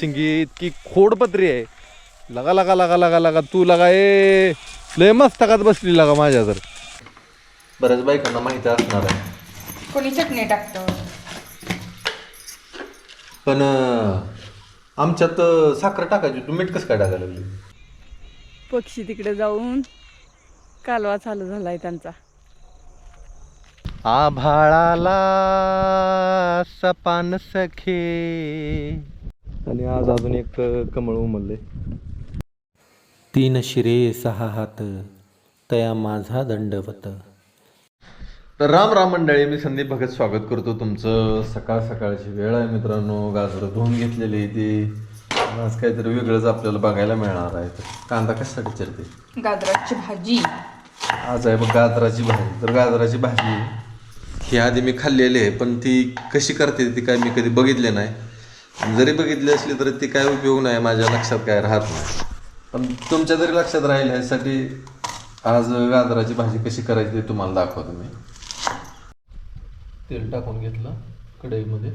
शिंगी इतकी खोडपत्री आहे. लगा लगा लगा लगा लगा. तू लगा ए लय मस्तकात बसली लगा माझ्या तर बऱ्याच बायकांना माहिती असणार आहे. कोणी चटणी टाकतं? पण अं, आमच्यात अं, साखर टाकायची. तू मीठ कसं काय टाकायला लागली? पक्षी तिकडे जाऊन कालवा चालू झालाय त्यांचा. आभाळाला सपान सखे. आणि आज अजून एक कमळ उमलले तीन शिरे सहा हात तया माझा दंडवत. तर राम राम मंडळी मी संदीप भगत स्वागत करतो तुमचं. सकाळ सकाळची वेळ आहे मित्रांनो गाजरं धुवून घेतलेली आहे ती. आज काहीतरी वेगळंच आपल्याला बघायला मिळणार आहे. तर कांदा कशासाठी चिरते? गाजराची भाजी. आज आहे बघ गाजराची भाजी. तर गाजराची भाजी ही आधी मी खाल्लेली आहे पण ती कशी करते ती काय मी कधी बघितले नाही. जरी बघितली असली तरी ती काय उपयोग नाही माझ्या लक्षात काय राहत नाही पण तुमच्या जरी लक्षात राहील ह्यासाठी आज गाजराची भाजी कशी करायची ते तुम्हाला दाखवतो मी तेल टाकून घेतलं कढईमध्ये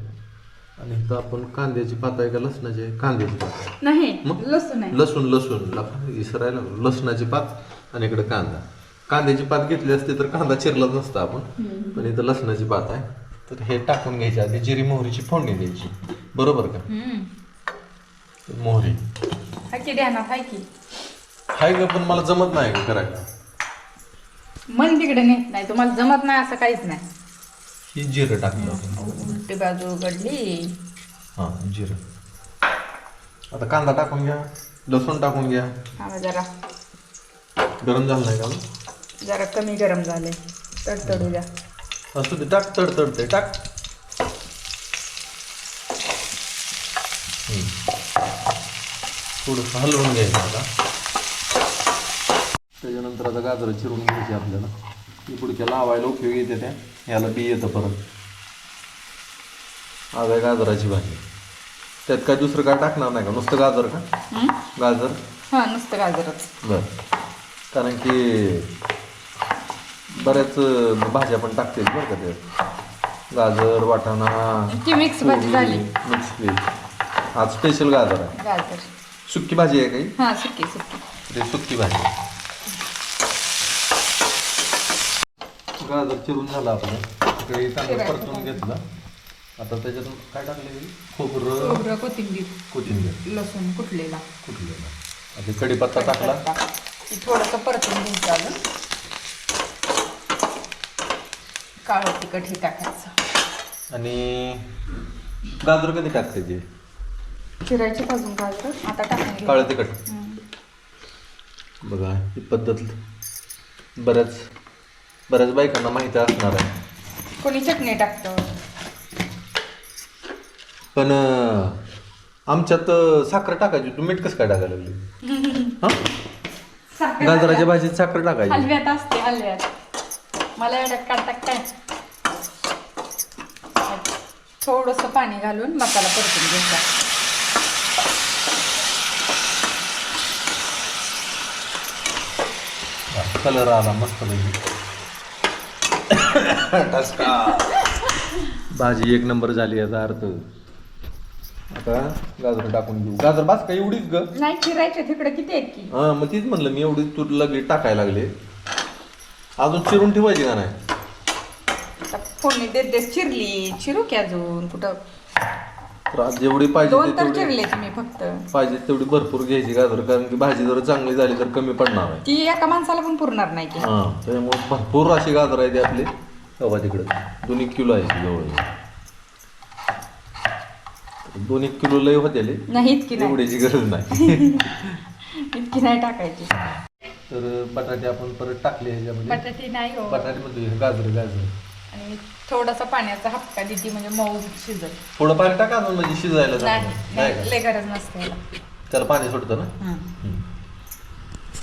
आणि इथं आपण कांद्याची पात आहे का लसणाची आहे? कांद्याची पात. नाही मग? लसूण लसूण लसूण इसरायला. लसणाची पात आणि इकडे कांदा कांद्याची पात घेतली असती तर कांदा चिरलाच नसता आपण पण इथं लसणाची पात आहे तर हे टाकून घ्यायची आधी जिरी मोहरीची फोडणी द्यायची. बरोबर का. मोहरी. हाय की ध्यानात हाय की? हाय का पण मला जमत नाही का करायला. मन तिकडे नेत नाही तुम्हाला जमत नाही असं काहीच नाही. ही जिरं टाकलं आपण. उलटी बाजू उघडली. हां जिरं. आता कांदा टाकून घ्या लसूण टाकून घ्या. हा जरा. गरम झालं नाही का? जरा कमी गरम झाले तडतडू द्या. असू दे टाक तड तडते टाक. थोडं हलवून घ्यायचं आता. त्याच्यानंतर आता गाजरं चिरून घ्यायची आपल्याला. ती पुढच्या लावायला उपयोग येते त्या. ह्याला बी येतं परत. आज आहे गाजराची भाजी. त्यात काय दुसरं काय टाकणार नाही का? नुसतं गाजर का? गाजर? हा नुसतं गाजरच. बर. कारण की बऱ्याच भाज्या पण टाकते बरं का त्यात गाजर वाटाणा ती मिक्स भाजी झाली. मिक्स व्हेज आज स्पेशल गाजर आहे. गाजर. सुक्की भाजी आहे काही? हा सुकी सुकी. सुक्की भाजी. गाजर चिरून झालं आपलं इकडे चांगलं परतून घेतलं. आता त्याच्यातून काय टाकले खोबरं. खोबरं कोथिंबीर. कोथिंबीर. लसूण कुटलेला कुठलेलं? आता कढीपत्ता टाकला. थोडंसं परतून घ्यायचं अजून काळं तिखट हे टाकायचं. आणि गाजर कधी टाकते ते? चिरायचे अजून गाजर. आता टाकून काळं. तिखट. बघा ही पद्धत बऱ्याच बऱ्याच बायकांना माहिती असणार आहे. कोणी चटणी टाकतं? पण अं, आमच्यात अं, साखर टाकायची तू मीठ कसं काय टाकायला लागली? हा? गाजराच्या भाजीत साखर टाकायची. हलव्यात असते हलव्यात. मला एवढ्यात काढतात काय? थोडस पाणी घालून मसाला परतून घ्यायचा. कलर आला मस्त. भाजी एक नंबर झाली याचा अर्थ. आता गाजर टाकून घेऊ. गाजर बास का एवढीच ग? नाही चिरायचे तिकडे किती आहेत की? हा मग तीच म्हणलं मी एवढी तू लगेच टाकायला लागले. अजून चिरून ठेवायची का नाही? आता फोडणी देत देत चिरली. चिरू की अजून कुठं? तर आज जेवढी पाहिजे दोन ते तर तेवढी चिरले तुम्ही फक्त. पाहिजे तेवढी भरपूर घ्यायची गाजर कारण की भाजी जर चांगली झाली तर कमी पडणार आहे. ती एका माणसाला पण पुरणार नाही की. हा त्याच्यामुळे भरपूर अशी गाजर आहे ती आपली हवा तिकडे. दोन एक किलो आहे ती जवळ. दोन एक किलो लय होते नाही इतकी नाही. एवढ्याची गरज नाही. इतकी नाही टाकायची. तर बटाटे आपण परत टाकले ह्याच्यामध्ये. बटाटे नाही हो. बटाटे मध्ये गाजर गाजर. आणि थोडासा पाण्याचा हपका देते म्हणजे मऊ शिजत थोडं पाणी टाका अजून म्हणजे शिजायला नाही चांगलं. नाही नाही का? लय गरज नसते याला. त्याला पाणी सुटतं ना? हं.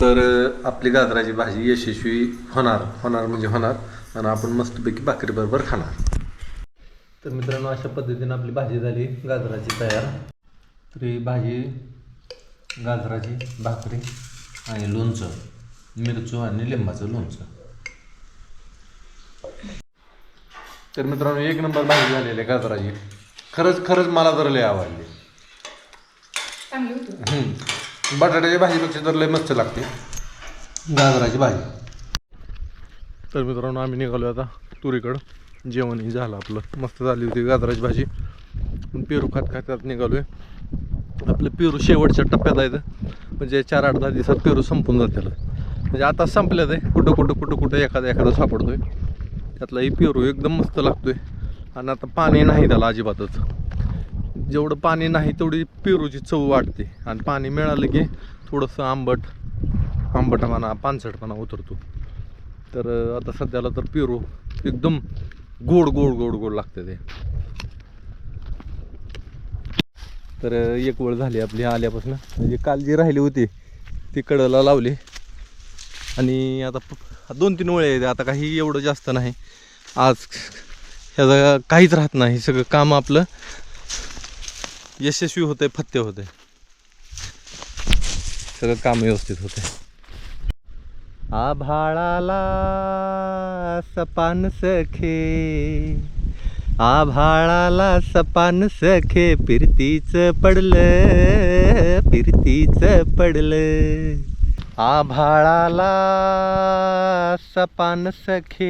तर अ, आपली गाजराची भाजी यशस्वी होणार. होणार म्हणजे होणार. आणि आपण मस्तपैकी भाकरी बरोबर खाणार. तर मित्रांनो अशा पद्धतीने आपली भाजी झाली गाजराची तयार. तर ही भाजी गाजराची भाकरी आणि लोणचं. मिरचू आणि लिंबाचं लोणचं तर मित्रांनो एक नंबर भाजी झालेली आहे गाजराची खरंच खरंच मला तर लय आवडली. हम्म. बटाट्याच्या भाजीपेक्षा तर लय मस्त लागते. गाजराची भाजी. तर मित्रांनो आम्ही निघालो आता तुरीकडं. जेवणही झालं आपलं. मस्त झाली होती गाजराची भाजी. पण पेरू खात खात खात निघालोय. आपलं पेरू शेवटच्या टप्प्यात आहे म्हणजे चार आठ दहा दिवसात पेरू संपून जातील. म्हणजे आता संपल्यात आहे कुठं कुठं कुठं कुठं एखादा एखादा सापडतोय. त्यातलाही पेरू एकदम मस्त लागतोय. आणि आता पाणी नाही त्याला अजिबातच. जेवढं पाणी नाही तेवढी पेरूची चव वाटते आणि पाणी मिळालं की थोडंसं आंबट आंबटपणा पानसटपणा उतरतो. तर आता सध्याला तर पेरू एकदम गोड गोड गोड गोड लागते ते. तर एक वेळ झाली आपली आल्यापासून. म्हणजे काल जी राहिली होती ती कडला लावली. आणि आता प- दोन तीन वेळे आहेत. आता काही एवढं जास्त नाही. आज ह्याचं काहीच राहत नाही. सगळं काम आपलं यशस्वी होते फत्ते होते सगळं काम व्यवस्थित होते आभाळाला सपान सखे. आभाळाला सपान सखे. फिरतीच पडलं फिरतीच पडलं. आभाळाला सपान सखे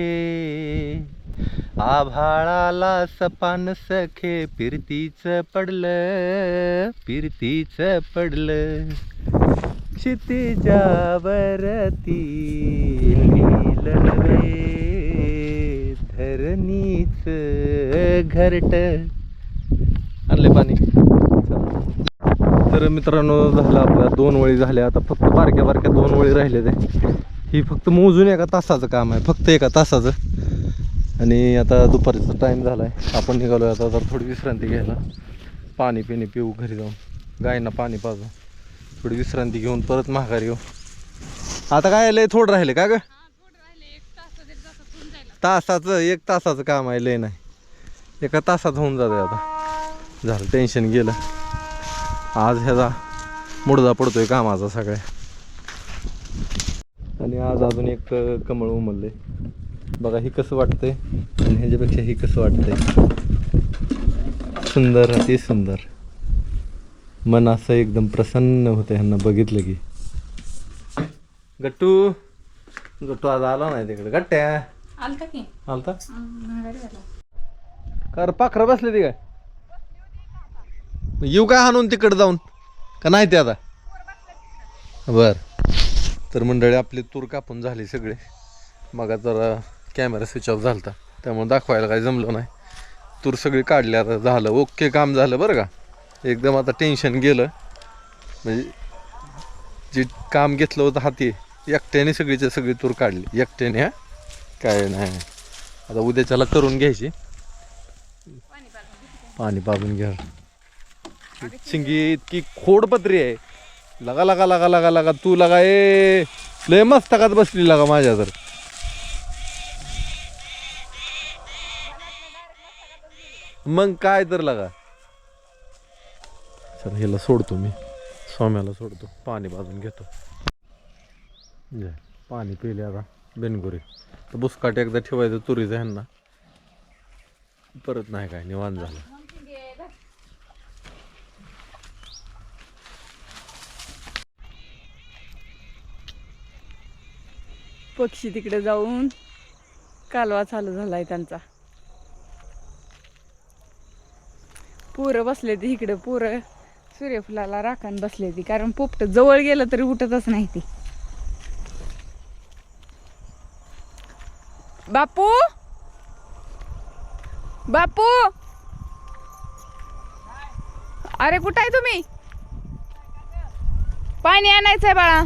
आभाळाला सपान सखे फिरतीच पडलं फिरतीच पडलं. क्षितिजावरती ललवे धरणीच घरट. आणले पाणी. तर मित्रांनो झालं आपल्या दोन वळी झाल्या आता फक्त बारक्या बारक्या दोन वळी राहिले ते. ही फक्त मोजून एका तासाचं काम आहे. फक्त एका तासाचं. आणि आता दुपारचा टाईम झाला आहे आपण निघालो आता तर थोडी विश्रांती घ्यायला. पाणी पिणी पिऊ घरी जाऊन. गायींना पाणी पाजू थोडी विश्रांती घेऊन परत माघारी येऊ. आता काय लय थोडं राहिले का ग? तासाचं एक तासाचं काम आहे लय नाही. एका तासात होऊन जाते आता. झालं टेन्शन गेलं. आज ह्याचा मुडदा पडतोय कामाचा सगळ्या. आणि आज अजून एक कमळ उमलले बघा ही कसं वाटतंय आणि ह्याच्यापेक्षा ही कसं वाटतंय. सुंदर अति सुंदर. मन असं एकदम प्रसन्न होतं ह्यांना बघितलं की. गट्टू गट्टू आज आला नाही तिकडे. गट्ट्या. आलता की. आलता? कर पाखरं बसले ती काय? येऊ काय हाणून तिकडं जाऊन? का नाही ते आता? बर. तर मंडळी आपली तूर कापून झाली सगळे. मग जरा कॅमेरा स्विच ऑफ होता त्यामुळे दाखवायला काही जमलं नाही. तूर सगळी काढली आता झालं. ओके काम झालं बरं का? एकदम आता टेन्शन गेलं. म्हणजे जे काम घेतलं होतं हाती एकट्याने सगळीच्या सगळी तूर काढली. एकट्याने हा? काय नाही. आता उद्याच्याला करून घ्यायची. पाणी पाजून घ्या. शिंगी इतकी खोडपत्री आहे. लगा लगा लगा लगा लगा. तू लगा ए लय मस्त टाकात बसली लगा माझ्या तर मग काय तर लगा. चल ह्याला सोडतो मी. स्वाम्याला सोडतो. पाणी पाजून घेतो. पाणी पिले आता बेनगुरी. तर बुसकाट एकदा ठेवायचं तुरीचं ह्यांना. परत नाही काय निवांत झालं. पक्षी तिकडे जाऊन कालवा चालू झालाय त्यांचा. पोरं बसले ती इकडे पोरं सूर्यफुलाला राखण बसले ती कारण पोपट जवळ गेलं तरी उठतच नाही ती. बापू! बापू! अरे कुठं आहे तुम्ही? पाणी आणायचंय बाळा.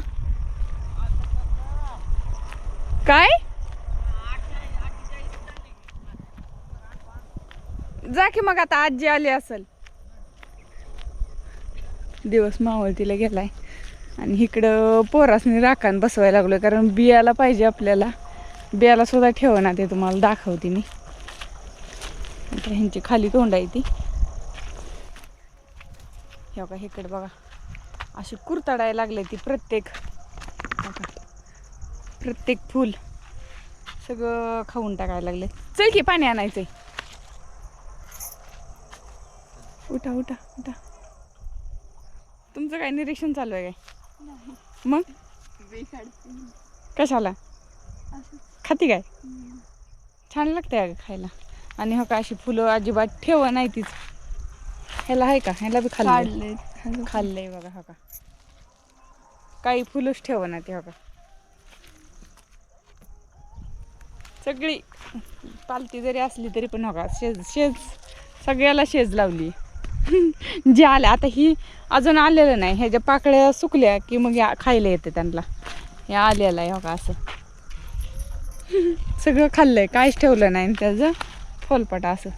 काय? जा की मग आता आजी आली असेल. दिवस मावळतीला गेलाय. आणि इकडं पोरासनी राखान बसवायला लागलो कारण बियाला पाहिजे आपल्याला. बियाला सुद्धा ठेव ना ते तुम्हाला दाखवते मी. आता ह्यांची खाली तोंड आहे ती. हे का इकडे बघा. अशी कुरतडायला लागले ती प्रत्येक. प्रत्येक फूल सगळं खाऊन टाकायला लागले. चल की पाणी आणायचंय. उठा उठा उठा. तुमचं काय निरीक्षण चालू आहे काय? मग? कशाला? खाती काय? छान लागते अगं खायला. आणि हो का अशी फुलं अजिबात ठेव नाही तीच. ह्याला आहे का? ह्याला बी खाल्लंय. खाल्लंय बघा हो का. काही फुलंच ठेव ना ते हो का. सगळी पालती जरी असली तरी पण हो का शेज शेज सगळ्याला शेज लावली. जे आल्या आता ही अजून आलेलं नाही. ह्याच्या पाकळ्या सुकल्या की मग या खायला येते त्यांना. हे आलेलं आहे हो का असं. सगळं खाल्लंय काहीच ठेवलं नाही आणि त्याचं फोलपट असं.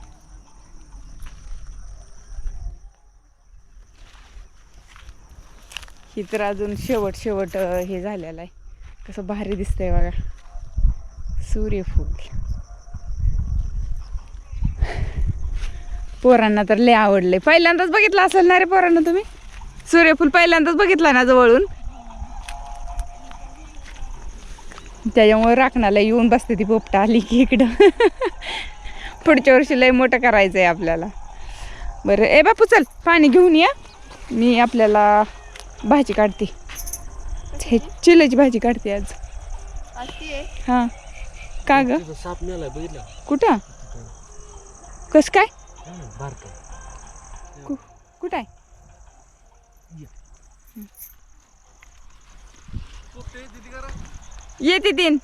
ही तर अजून शेवट शेवट हे झालेलं आहे. कसं भारी दिसतंय बघा. सूर्यफूल. पोरांना तर लय आवडले पहिल्यांदाच बघितलं असेल ना रे पोरांना तुम्ही? सूर्यफूल पहिल्यांदाच बघितलं ना जवळून? त्याच्यामुळे राखणाला येऊन बसते ती पोपटा आली की इकडं. पुढच्या वर्षी लय मोठं करायचं आहे आपल्याला. बरं ए बापू चल पाणी घेऊन या. मी आपल्याला भाजी काढते. हे चिल्याची भाजी काढते आज. हां. का ग? साप मिळालाय बघितलं? कुठं? कस काय? कु- कुठं आहे? येते तीन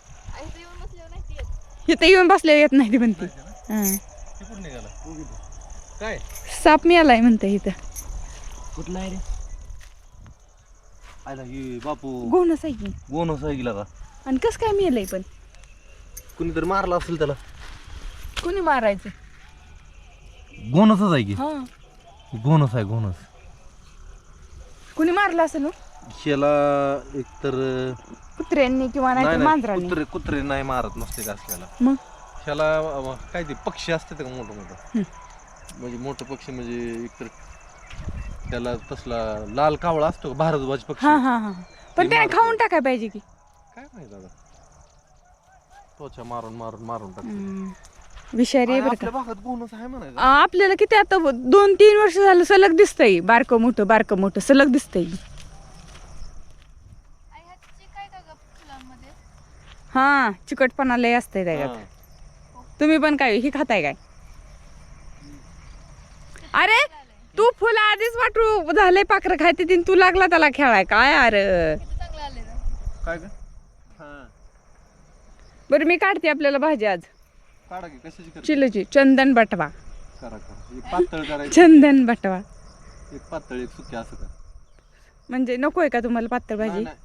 इथं येऊन बसले येत नाही ती म्हणते. हां. कुठं निघाला. काय? साप मिळालाय म्हणते इथं. कुठला आहे रे? आयला हे बापू. गोनस आहे की गोनस आहे गेला का? आणि कसं काय मिळालंय पण? कुणीतरी मारला असेल त्याला? कोणी मारायचं? गोनसच आहे की? हा. गोनस आहे गोनस. कोणी मारलं असेल हो? शेला एकतर कुत्र्यांनी किंवा नाही तर मांजरांनी? कुत्रे कुत्रे नाही मारत नसते का असल्याला. मग? ह्याला अं, काय ते पक्षी असतात का मोठं मोठं? म्हणजे मोठं पक्षी म्हणजे एकतर त्याला तसला लाल कावळा असतो का भारद्वाज पक्षी? हा हा हा. पण त्याने. खाऊन टाकाय पाहिजे की. काय माहीत दादा त्वचा मारून मारून मारून टाकतो. विषारी आहे आणि बरं का. आपल्या भागात गोनस आहे म्हणायचं. आ, आपल्याला किती आता दोन तीन वर्ष झालं सलग दिसतंय. बारकं मोठं बारकं मोठं सलग दिसतंय. हा चिकटपणा लय असतंय त्याच्यात हा. तुम्ही पण काय ही खाताय काय? अरे तू फुलं आधीच वाटू झालंय पाखरं खायते तीन तू लागला त्याला खेळाय. काय अरे काय ग? हा बरं मी काढते आपल्याला भाजी आज. काढा की कशाची करते? चिलची चंदन बटवा. करा करा. एक पातळ करायची चंदन बटवा. एक पातळ एक सुकी असं कर. म्हणजे नकोय का तुम्हाला पातळ भाजी? नाही, नाही.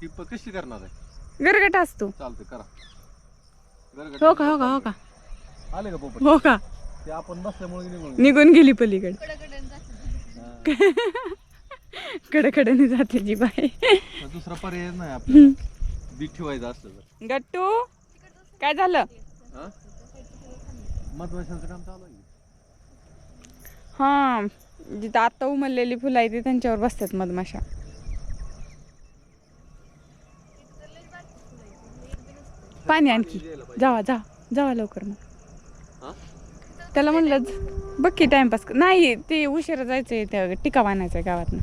ती प- कशी करणार आहे? गरगट असतो. चालते करा. गरगट हो का हो का हो का? आले का पोपट? हो का? ते आपण बसल्यामुळे निघून गेलो. निघून गेली पलीकडे. कडकडने जाते जी बाई. मग दुसरा पर्याय नाही आपल्याला. बी ठेवायचं असलं तर. गट्टू काय झालं? हा? मधमाशांचं काम चालू आहे. हा जिथं आत्ता उमललेली फुलं आहे ती त्यांच्यावर बसतात मधमाशा. पाणी आणखी जावा जा जावा लवकर मग. हा? त्याला म्हणलं ज- बघ की टाइमपास नाही ते उशिरा जायचंय त्या टिका बांधायचा गावातनं.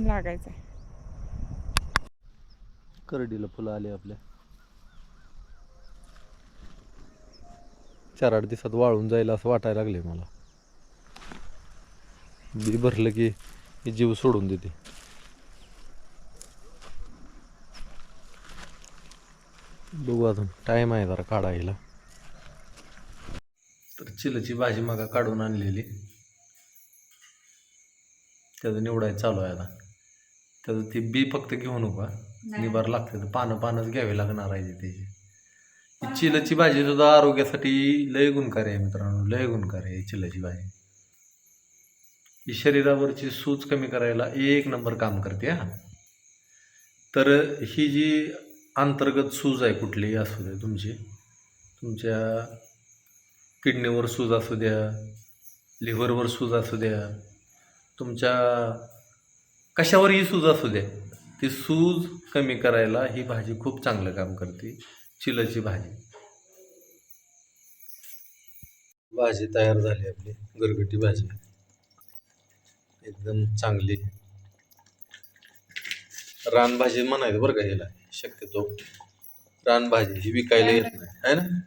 लागायचंय. करडीला फुलं आली आपल्या. चार आठ दिवसात वाळून जाईल असं वाटायला लागले मला. बी भरलं की जीव सोडून देते. बघू अजून टाइम आहे जरा काढायला. तर चिलची भाजी मागा काढून आणलेली. त्याचं निवडायचं चालू आहे आता. त्याचं ती बी फक्त घेऊ नका निबार लागते. तर पानं पानच घ्यावी लागणार आहे त्याची ही चिलची भाजी सुद्धा आरोग्यासाठी लय गुणकारी आहे मित्रांनो. लय गुणकारी आहे चिलची भाजी. ही शरीरावरची सूज कमी करायला एक नंबर काम करते हा. तर ही जी अंतर्गत सूज आहे कुठलीही असू दे तुमची तुमच्या किडनीवर सूज असू द्या लिव्हरवर सूज असू द्या तुमच्या कशावरही सूज असू द्या ती सूज कमी करायला ही भाजी खूप चांगलं काम करते चिलची भाजी. भाजी तयार झाली आपली गरगटी भाजी. एकदम चांगली. रानभाजी म्हणायचं बरं का ह्याला शक्यतो. रानभाजी ही विकायला येत नाही है ना?